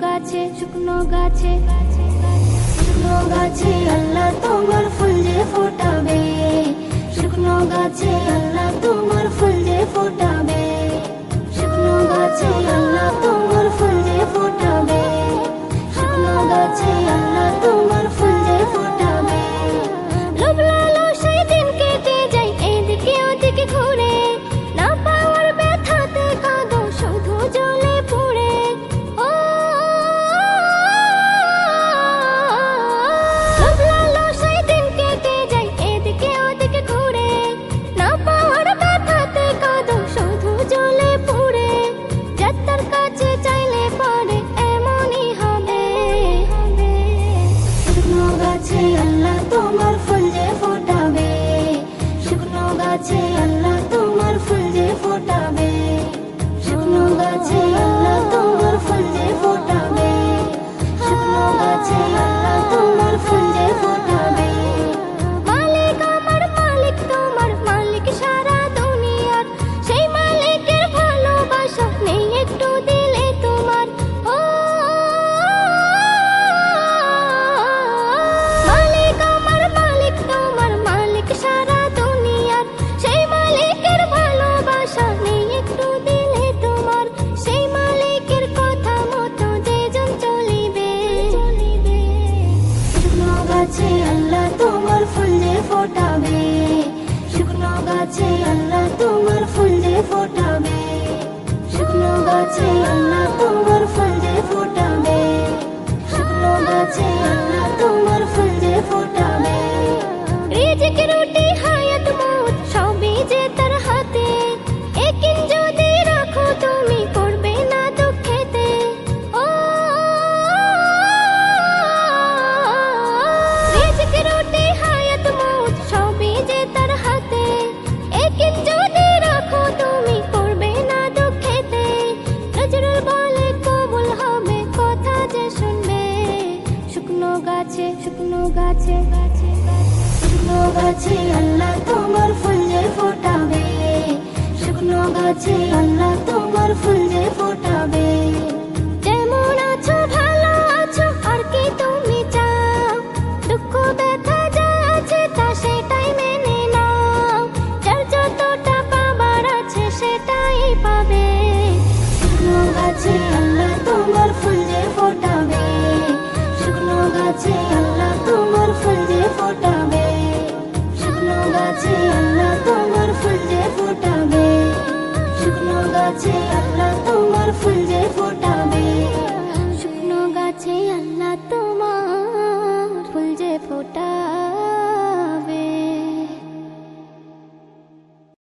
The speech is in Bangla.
গাছে শুকনো গাছে শুকনো গাছে। আল্লাহ তোমার ফুল যে ফোটা। তোমার ফুল দিয়ে ফোটাবে। শুকনো গাছে আল্লাহ তোমার ফুল দিয়ে ফোটাবে। গাছে, শুকনো গাছে আল্লাহ তোমার ফুল যে ফোটাবে শুকনো গাছে আল্লাহ তোমার ফুল যে ফোটাবে to the floor.